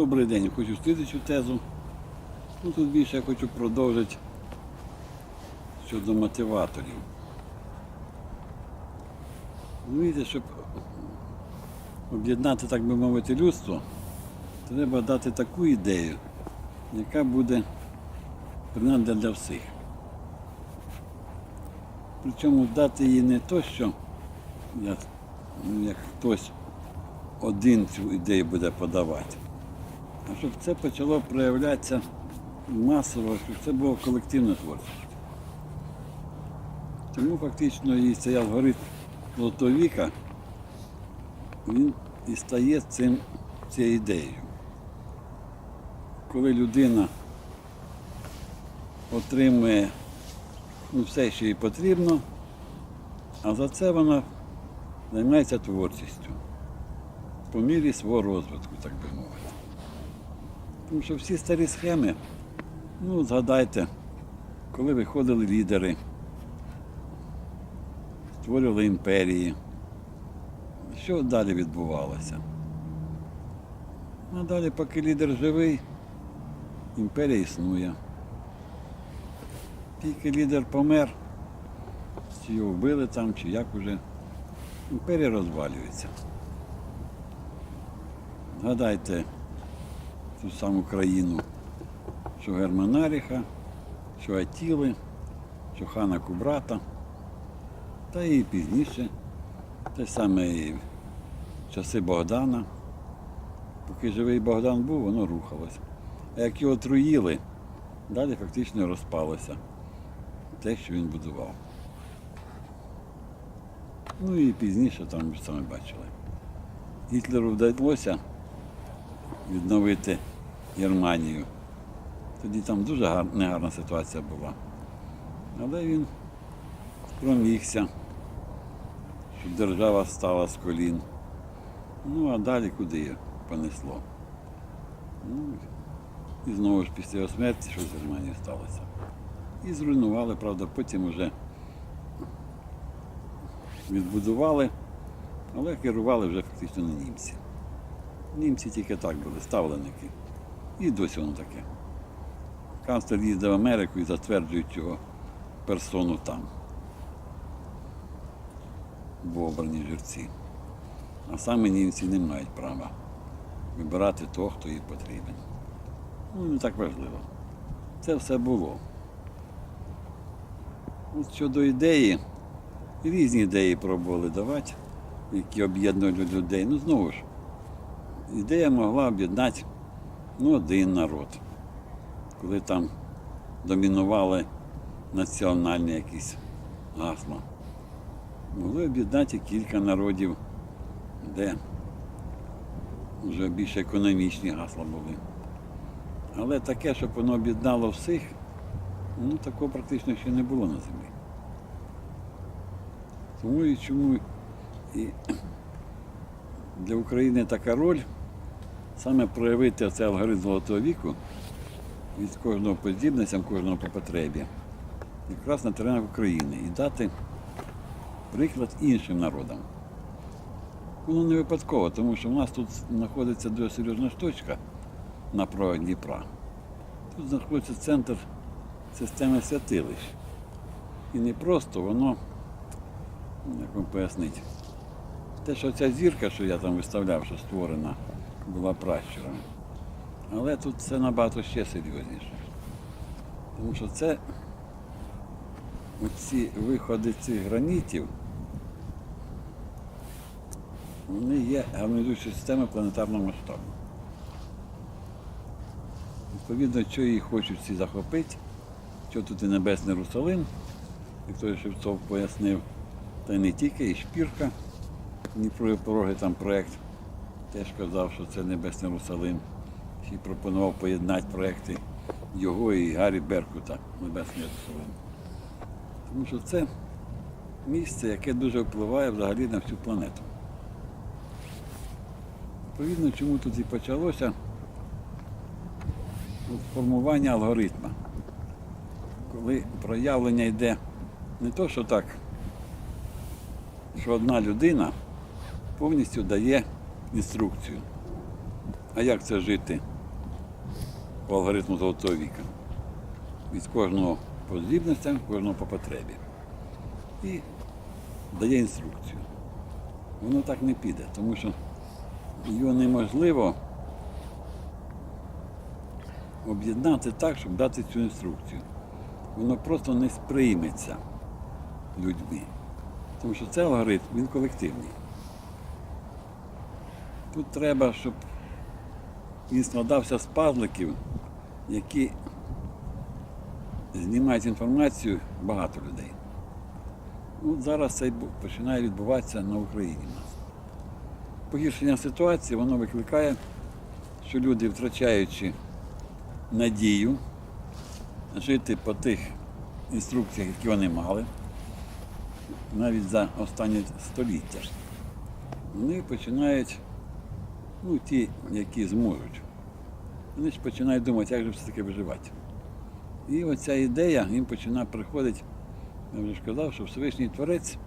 Добрий день, хочу слідчу тезу. Ну, тут більше я хочу продовжити щодо мотиваторів. Ну, Видите, щоб об'єднати, так би мовити, людство, треба дати таку ідею, яка буде принадна для всіх. Причому дати їй не то, що як, як хтось один цю ідею буде подавати, щоб це почало проявлятися масово, щоб це було колективна творчість. Тому фактично і цей алгоритм Золотого віка, він і стає цим, цією ідеєю. Коли людина отримує ну, все, що їй потрібно, а за це вона займається творчістю по мірі свого розвитку, так би мовити. Тому що всі старі схеми, ну, згадайте, коли виходили лідери, створювали імперії, що далі відбувалося? А далі, поки лідер живий, імперія існує. Тільки лідер помер, чи його вбили там, чи як уже, імперія розвалюється. Згадайте ту саму країну, що Германаріха, що Атіли, що хана Кубрата, та і пізніше, те саме і часи Богдана. Поки живий Богдан був, воно рухалося. А як його труїли, далі фактично розпалося те, що він будував. Ну і пізніше там ви ж самі бачили. Гітлеру вдалося відновити Германію. Тоді там дуже гар... негарна ситуація була. Але він промігся, щоб держава стала з колін. Ну а далі куди понесло? Ну, і знову ж після його смерті щось з Германією сталося. І зруйнували, правда, потім вже відбудували, але керували вже фактично не німці. Німці тільки так були, ставленики. І досі воно таке. Канцлер їздив в Америку і затверджують його персону там. В обрані жерці. А саме німці не мають права вибирати того, хто їй потрібен. Ну, не так важливо. Це все було. От щодо ідеї, різні ідеї пробували давати, які об'єднують людей. Ну, знову ж, ідея могла об'єднати ну, один народ, коли там домінували національні якісь гасла. Могли об'єднати кілька народів, де вже більш економічні гасла були. Але таке, щоб воно об'єднало всіх, ну такого практично ще не було на землі. Тому і чому і для України така роль саме проявити цей алгоритм золотого віку від кожного по здібностям, кожного по потребі, якраз на теренах України і дати приклад іншим народам. Воно не випадково, тому що в нас тут знаходиться дуже серйозна точка на праві Дніпра. Тут знаходиться центр системи святилищ. І не просто воно, як вам пояснити, те, що ця зірка, що я там виставляв, що створена, була пращуром. Але тут це набагато ще серйозніше. Тому що це оці виходи цих гранітів, вони є гармонізуючою системою планетарного масштабу. Відповідно, що її хочуть всі захопити, що тут і Небесний Русалин, як той Шевцов пояснив, та не тільки, і Шпірка, Дніпрові пороги там проєкт теж казав, що це Небесний Русалин. І пропонував поєднати проєкти його і Гаррі Беркута, Небесний Русалин. Тому що це місце, яке дуже впливає взагалі на всю планету. Відповідно, чому тут і почалося формування алгоритму. Коли проявлення йде не то, що так, що одна людина повністю дає інструкцію. А як це жити по алгоритму золотого віка. Від кожного по здібностям, кожного по потребі. І дає інструкцію. Воно так не піде, тому що його неможливо об'єднати так, щоб дати цю інструкцію. Воно просто не сприйметься людьми. Тому що цей алгоритм, він колективний. Тут треба, щоб він складався з пазликів, які знімають інформацію багато людей. Ну, От зараз це починає відбуватися на Україні. Погіршення ситуації воно викликає, що люди, втрачаючи надію жити по тих інструкціях, які вони мали, навіть за останні століття, вони починають, ну ті, які зможуть, вони ж починають думати, як же все таки виживати. І оця ідея їм починає приходити, я вже ж казав, що Всевишній Творець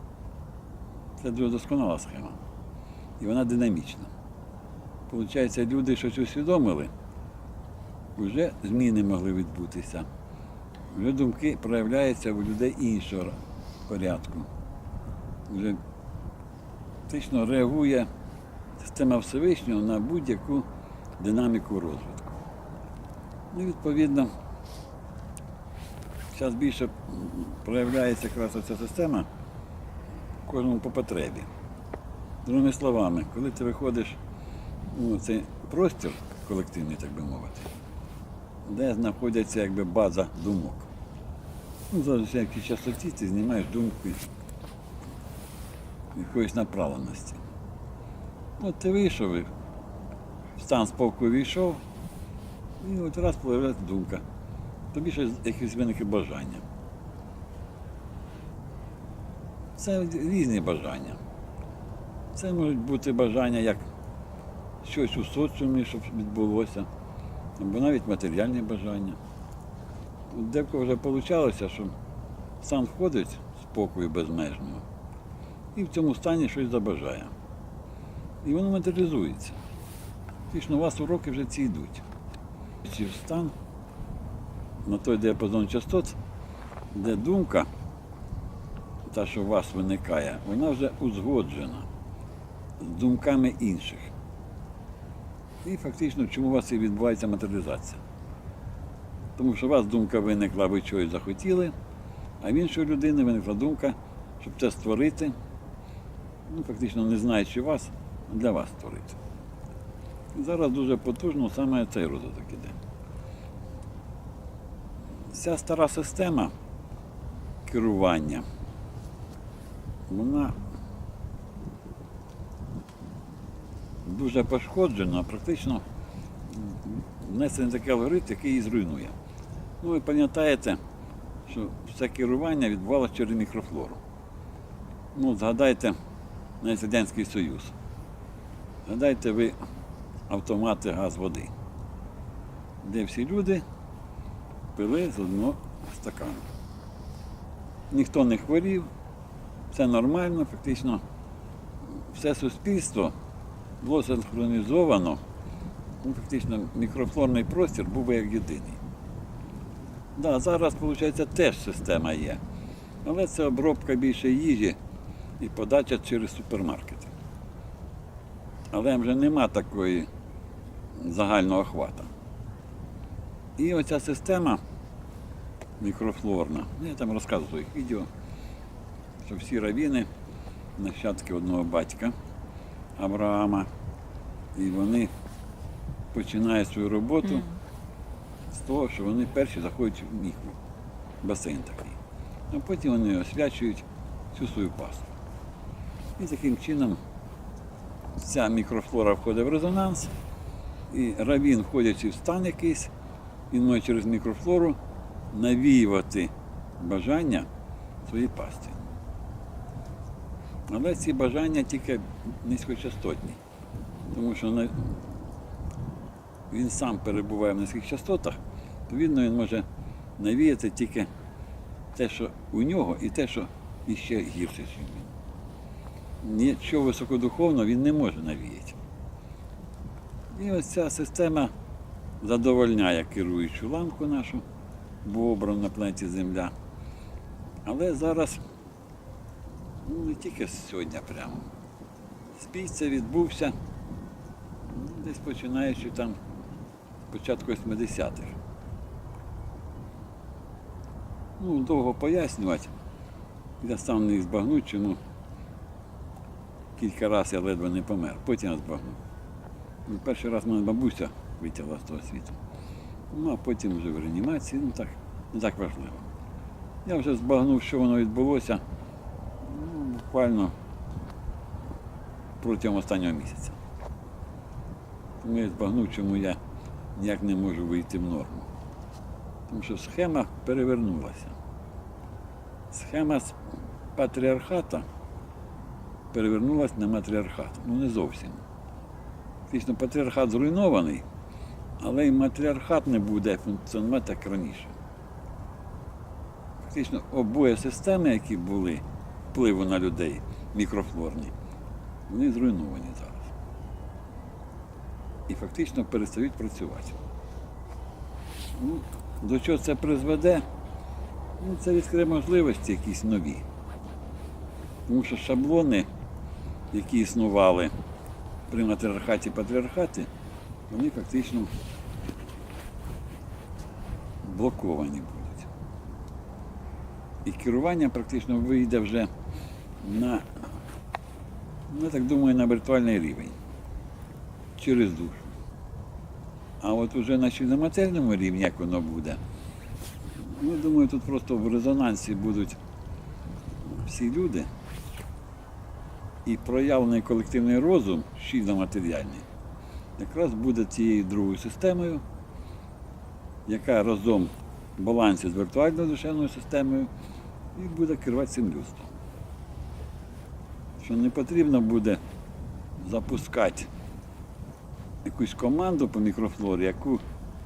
це дуже досконала схема. І вона динамічна. Получається, люди щось усвідомили, вже зміни могли відбутися. Вже думки проявляються у людей іншого порядку. Вже фактично реагує система Всевишнього на будь-яку динаміку розвитку. Ну, відповідно, зараз більше проявляється якраз ця система кожному по потребі. Другими словами, коли ти виходиш ну, цей простір колективний, так би мовити, де знаходиться якби база думок. Ну, зараз які частоті ти знімаєш думки якоїсь направленості. От ти вийшов, стан спокою війшов, і от раз появляється думка. Тобі щось якесь виникло бажання. Це різні бажання. Це можуть бути бажання як щось у соціумі, щоб відбулося, або навіть матеріальні бажання. От Декого вже вийшло, що стан входить спокою безмежного і в цьому стані щось забажає. І воно матеріалізується. Фактично, у вас уроки вже ці йдуть. Ці стан на той діапазон частот, де думка, та, що у вас виникає, вона вже узгоджена з думками інших. І фактично, чому у вас і відбувається матеріалізація? Тому що у вас думка виникла, ви чогось захотіли, а в іншої людини виникла думка, щоб це створити, ну, фактично не знаючи вас, для вас створити. Зараз дуже потужно саме цей розвиток іде. Ця стара система керування, вона дуже пошкоджена, практично внесений такий алгоритм, який її зруйнує. Ну, ви пам'ятаєте, що все керування відбувалося через мікрофлору. Ну, згадайте навіть Радянський Союз. Згадайте ви автомати газ води, де всі люди пили з одного стакану. Ніхто не хворів, все нормально, фактично все суспільство було синхронізовано, ну, фактично мікрофлорний простір був як єдиний. Да, зараз, виходить, теж система є. Але це обробка більше їжі і подача через супермаркети. Але вже нема такої загального охвата. І оця система мікрофлорна, ну, я там розказував в своїх відео, що всі равіни, нащадки одного батька Авраама, і вони починають свою роботу з того, що вони перші заходять в міхву, басейн такий. А потім вони освячують всю свою пасту. І таким чином ця мікрофлора входить в резонанс, і равін, входячи в стан якийсь, він може через мікрофлору навіювати бажання своїй пасті. Але ці бажання тільки низькочастотні, тому що він сам перебуває в низьких частотах, відповідно він може навіяти тільки те, що у нього, і те, що іще гірше. Нічого високодуховного він не може навіяти. І ось ця система задовольняє керуючу ламку нашу, бобром на планеті Земля. Але зараз ну, не тільки сьогодні прямо. Збій це відбувся ну, десь починаючи там з початку 80-х. Ну, довго пояснювати. Я сам не збагну, чому кілька разів я ледве не помер, потім я збагнув. Ну, Перший раз мене бабуся витягла з того світу. Ну, а потім вже в реанімації, ну так, не так важливо. Я вже збагнув, що воно відбулося ну, буквально протягом останнього місяця. Тому я збагнув, чому я ніяк не можу вийти в норму. Тому що схема перевернулася. Схема з патріархата перевернулася на матріархат. Ну не зовсім. Фактично патріархат зруйнований, але і матріархат не буде функціонувати як раніше. Фактично обоє системи, які були впливу на людей мікрофлорні, вони зруйновані зараз. І фактично перестають працювати. Ну, до чого це призведе? Ну, це відкриє можливості якісь нові. Тому що шаблони, які існували при матріархаті патріархаті, вони фактично блоковані будуть. І керування практично вийде вже на, я так думаю, на віртуальний рівень через душу. А от уже на матеріальному рівні, як воно буде, ну, думаю, тут просто в резонансі будуть всі люди і проявлений колективний розум, щільно матеріальний, якраз буде тією другою системою, яка разом в балансі з віртуальною душевною системою і буде керувати цим людством. Що не потрібно буде запускати якусь команду по мікрофлорі, яку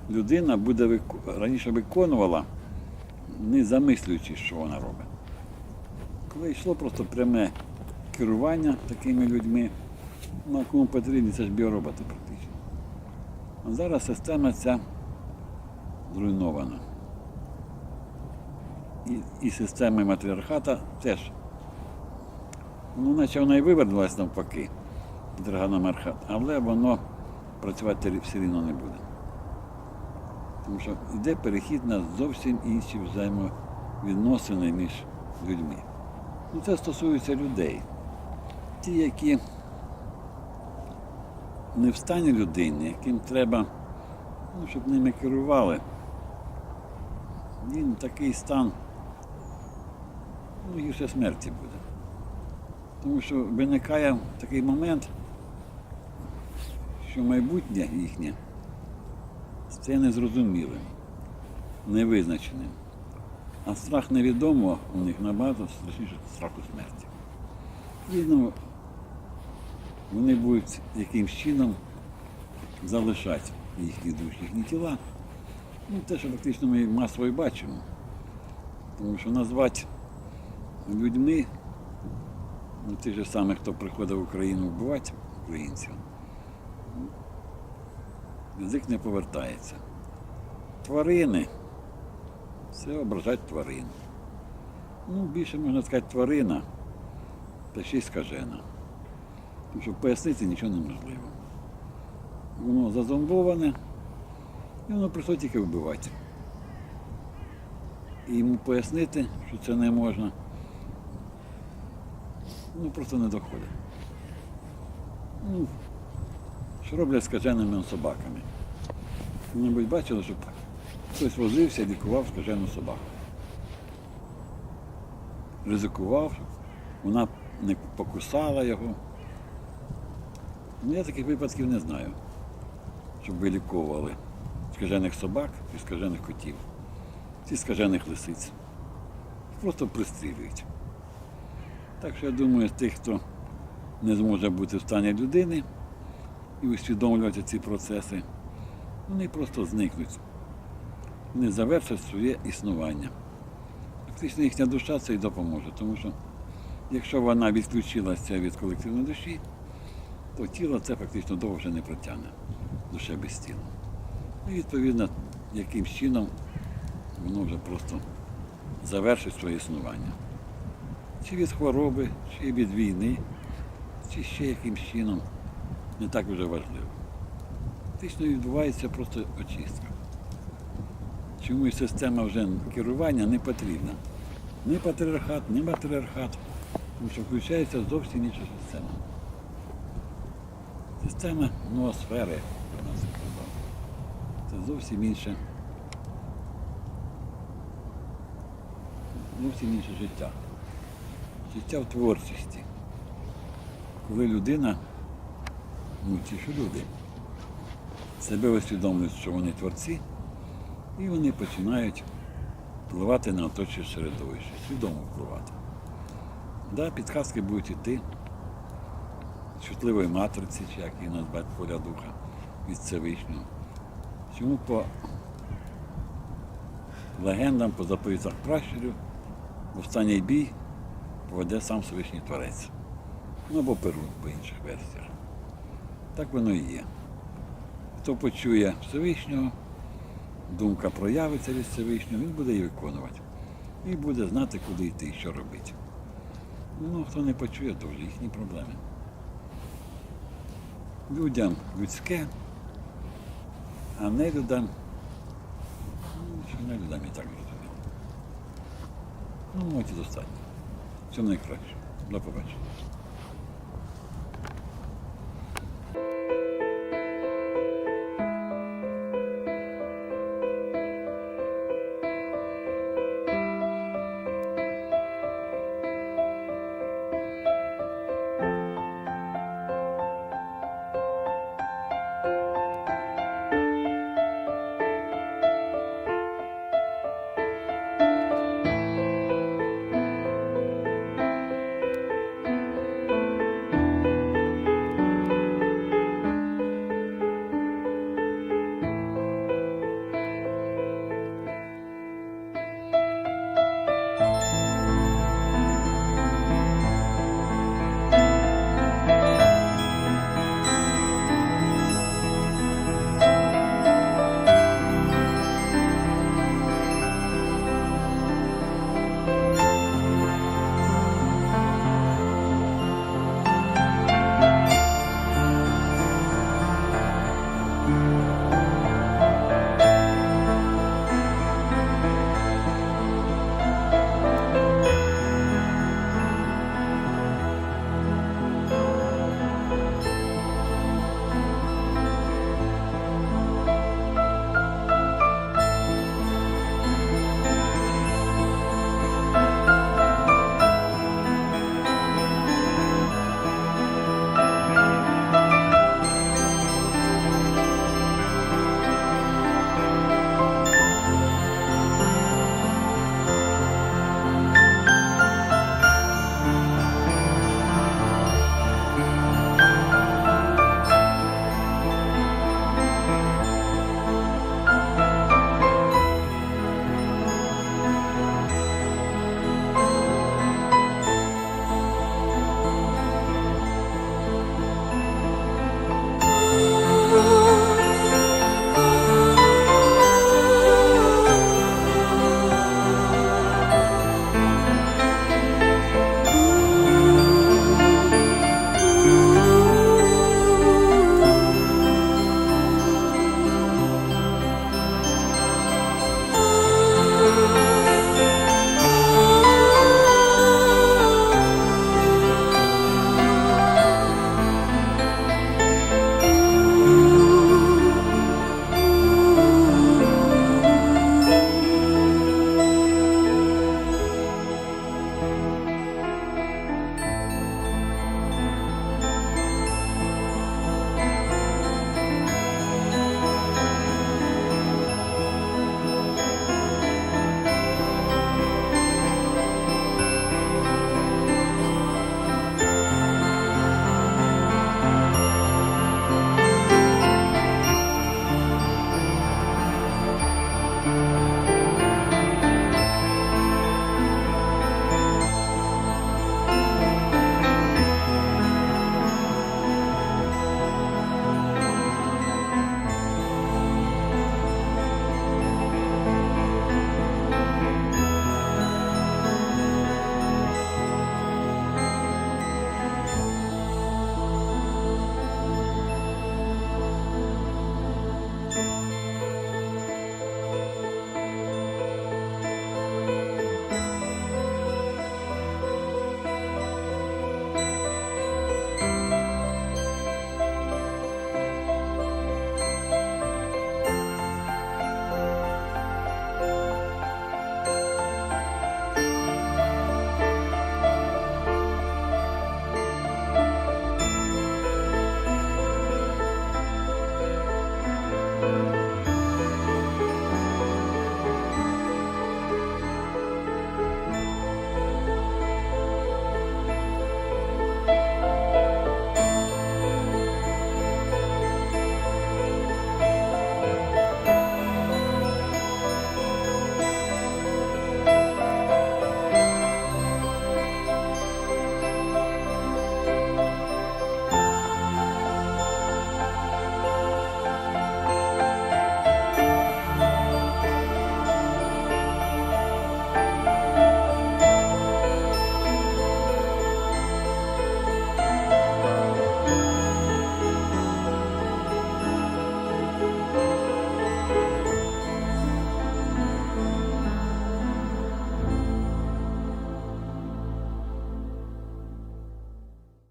людина буде раніше виконувала, не замислюючи, що вона робить. Коли йшло просто пряме керування такими людьми, ну кому потрібні, це ж біороботи практично. А зараз система ця зруйнована. І, і система матріархата теж. Ну, наче вона і вивернулася навпаки від Мархат, але воно працювати все рівно не буде. Тому що йде перехід на зовсім інші взаємовідносини між людьми. Ну, це стосується людей. Ті, які не в стані людини, яким треба, ну, щоб ними керували. Він такий стан ну, гірше смерті буде. Тому що виникає такий момент, що майбутнє їхнє стає незрозумілим, невизначеним. А страх невідомого у них набагато страшніше страху смерті. І ну, вони будуть якимсь чином залишати їхні душі, їхні тіла. Ну, те, що фактично ми масово і бачимо. Тому що назвати людьми, ну, тих же самих, хто приходив в Україну вбивати українців, ну, язик не повертається. Тварини це ображають тварин. Ну, більше можна сказати тварина, та ще й скажена. Тому що пояснити нічого неможливо. Воно зазомбоване, і воно прийшло тільки вбивати. І йому пояснити, що це не можна, ну просто не доходить. Ну, що роблять скаженими собаками. Ви-небудь бачили, щоб хтось возився і лікував скажену собаку. Ризикував, вона не покусала його. Я таких випадків не знаю, щоб виліковували скажених собак і скажених котів, і скажених лисиць. Просто пристрілюють. Так що я думаю, тих, хто не зможе бути в стані людини і усвідомлювати ці процеси, вони просто зникнуть. Вони завершать своє існування. Фактично їхня душа це і допоможе, тому що якщо вона відключилася від колективної душі, то тіло це фактично довго вже не протягне, душа без тіла. І відповідно, яким чином воно вже просто завершить своє існування. Чи від хвороби, чи від війни, чи ще якимсь чином, не так вже важливо. Фактично відбувається просто очистка. Чому і система вже керування не потрібна. Ні патріархат, ні матріархат, тому що включається зовсім інша система. Система ноосфери, як у нас казав. Це зовсім інше. Зовсім інше життя. Життя в творчості. Коли людина, ну ті що люди, себе усвідомлюють, що вони творці, і вони починають впливати на оточуюче середовище, свідомо впливати. Да, підказки будуть йти чутливої матриці, чи як її назвати поля духа від Всевишнього. Чому по легендам, по заповітах пращурів в останній бій поведе сам Всевишній Творець. Ну або Перу по інших версіях. Так воно і є. Хто почує Всевишнього, думка проявиться від Всевишнього, він буде її виконувати. І буде знати, куди йти і що робити. Ну, хто не почує, то вже їхні проблеми. Людям людське, а не людям, ну, не людям і так розумію. Ну, і достатньо. Всього найкраще. До побачення.